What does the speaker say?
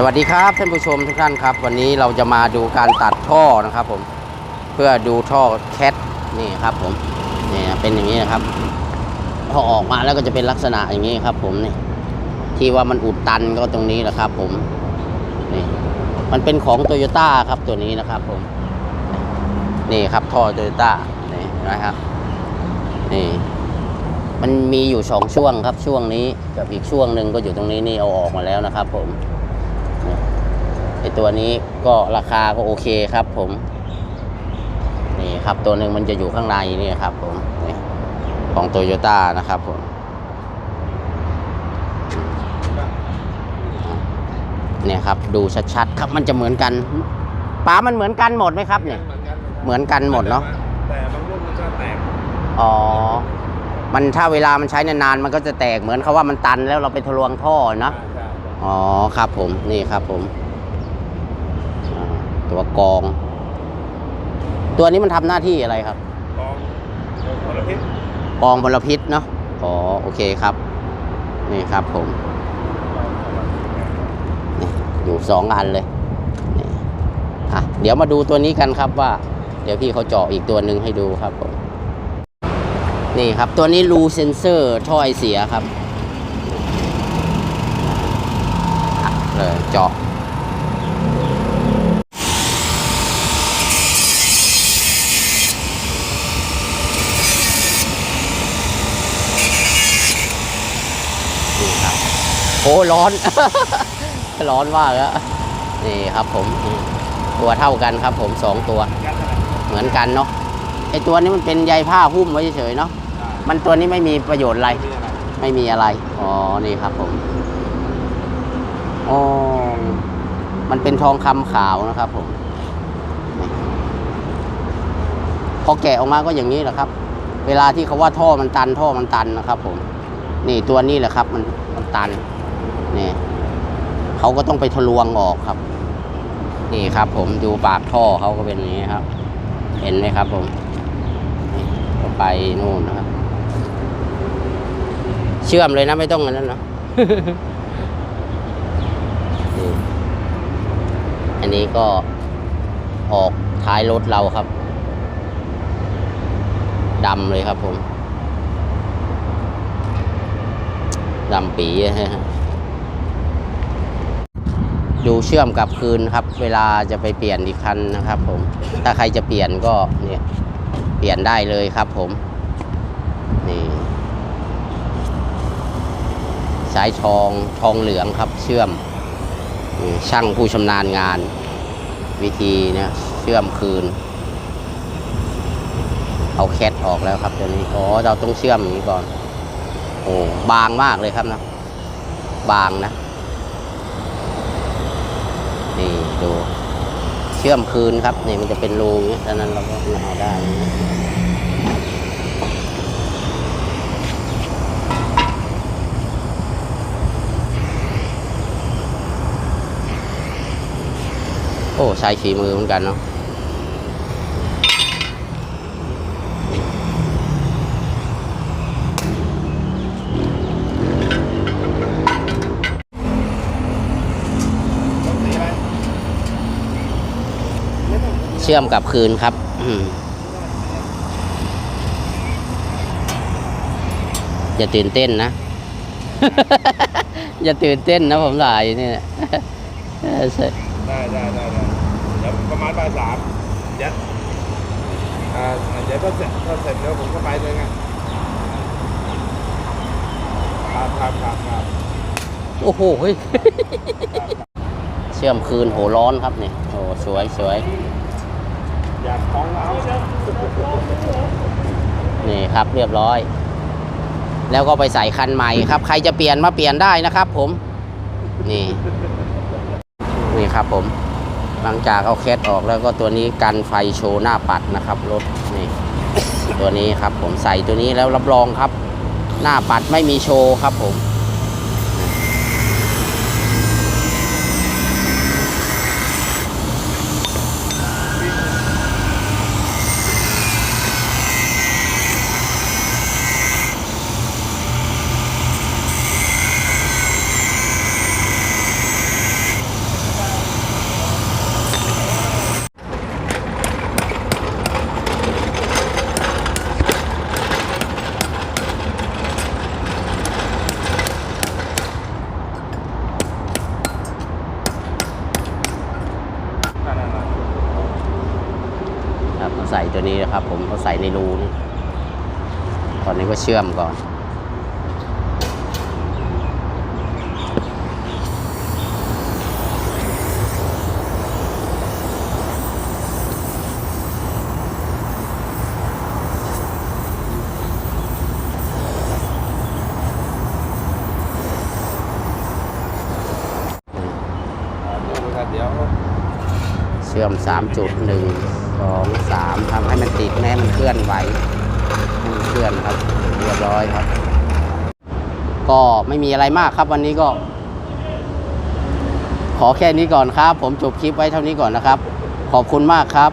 สวัสดีครับท่านผู้ชมทุกท่านครับ วันนี้เราจะมาดูการตัดท่อนะครับผมเพื่อดูท่อแคทนี่ครับผมนี่เป็นอย่างนี้นะครับพอออกมาแล้วก็จะเป็นลักษณะอย่างนี้ครับ ผมนี่ที่ว่ามันอุดตันก็ตรงนี้แหละครับ ผมนี่มันเป็นของโตโยต้าครับตัวนี้นะครับ ผม นี่ครับท่อโตโยต้านี่นะครับนี่มันมีอยู่สองช่วงครับช่วงนี้กับอีกช่วงหนึ่งก็อยู่ตรงนี้นี่เอาออกมาแล้วนะครับ ผม ไอตัวนี้ก็ราคาก็โอเคครับ ผมนี่ครับตัวหนึ่งมันจะอยู่ข้างในนี่ครับ ผมนี่ของโตโยต้านะครับผมเนี่ยครับ ดูชัดๆครับมันจะเหมือนกันป้ามันเหมือนกันหมดไหมครับ เนี่ย เหมือนกันหมดเนาะแต่บางรุ่นมันก็แตกอ๋อมันถ้าเวลามันใช้นานๆมันก็จะแตกเหมือนเขาว่ามันตันแล้วเราไปทะลวงท่อเนาะใช่อ๋อครับผมนี่ครับผมอ่า ตัวกรอง ตัวนี้มันทำหน้าที่อะไรครับ กองมลพิษกรองมลพิษเนาะอ๋อโอเคครับ นี่ครับผมนี่อยู่สองอันเลยนี่อะเดี๋ยวมาดูตัวนี้กันครับว่า เดี๋ยวพี่เขาเจาะอีกตัวหนึ่งให้ดูครับผมนี่ครับตัวนี้รูเซนเซอร์ท่อไอเสียครับอะเลยเจาะ นี่ครับ โอ้ร้อน ร้อนมากแล้วนี่ครับผมตัวเท่ากันครับ ผมสองตัวเหมือนกันเนาะไอตัวนี้มันเป็นใยผ้าหุ้มไว้เฉยๆเนาะมันตัวนี้ไม่มีประโยชน์อะไร ไม่มีอะไรอ๋อนี่ครับผมอ๋อมันเป็นทองคำขาวนะครับผมพอแกะออกมาก็อย่างนี้แหละครับ เวลาที่เขาว่าท่อมันตันท่อมันตันนะครับ ผม นี่ตัวนี้แหละครับ มันมันตัน นี่เขาก็ต้องไปทะลวงออกครับ นี่ครับ ผมดูปากท่อเขาก็เป็นอย่างนี้ครับ เห็นไหมครับ ผมก็ไปนู่นนะครับ เชื่อมเลยนะไม่ต้องอันนั้นเนะอันนี้ก็ออกท้ายรถเราครับดำเลยครับผมดำปีฮะ ดูเชื่อมกับคืนครับ เวลาจะไปเปลี่ยนอีกคันนะครับผม ถ้าใครจะเปลี่ยนก็เนี่ยเปลี่ยนได้เลยครับผม นี่ สายทองทองเหลืองครับเชื่อม ช่างผู้ชำนาญงาน วิธีเนี่ยเชื่อมคืน เอาแคทออกแล้วครับตัวนี้ อ๋อ เราต้องเชื่อมอย่างนี้ก่อน โอ้บางมากเลยครับนะ บางนะ นี่ ดูเชื่อมคืนครับนี่มันจะเป็นรูอย่างเงี้ยดังนั้นเราก็เอาได้โอ้ใช้ฝีมือเหมือนกันเนาะ ชื่อมกับคืนครับอืมอย่าตื่นเต้นนะ อย่าตื่นเต้นนะผมถ่ายอยู่เนี่ยเออใช่ได้ได้ได้ได้เดี๋ยวประมาณบ่ายสามเดี๋ยวอ่าเดี๋ยวพอเสร็จพอเสร็จเดี๋ยวผมก็ไปเลยไงครับครับครับครับโอ้โหเฮ้ยเชื่อมคืนโหร้อนครับเนี่ยโอ้สวยสวย อยากท้องเอานี่ครับเรียบร้อย แล้วก็ไปใส่คันใหม่ครับ ใครจะเปลี่ยนมาเปลี่ยนได้นะครับ ผม นี่ นี่ครับผม หลังจากเอาแคทออกแล้วก็ตัวนี้กันไฟโชว์หน้าปัดนะครับรถนี่ ตัวนี้ครับ ผมใส่ตัวนี้แล้วรับรองครับ หน้าปัดไม่มีโชว์ครับผม ใส่ตัวนี้นะครับ ผมเขาใส่ในรูนี่ตอนนี้ก็เชื่อมก่อนอ่าดูกันเดี๋ยวเชื่อม 3จุด1 2 3ทำให้มันติดแม่มันเคลื่อนไหวมันเคลื่อนครับเรียบร้อยครับ ก็ไม่มีอะไรมากครับวันนี้ก็ ขอแค่นี้ก่อนครับ ผมจบคลิปไว้เท่านี้ก่อนนะครับ ขอบคุณมากครับ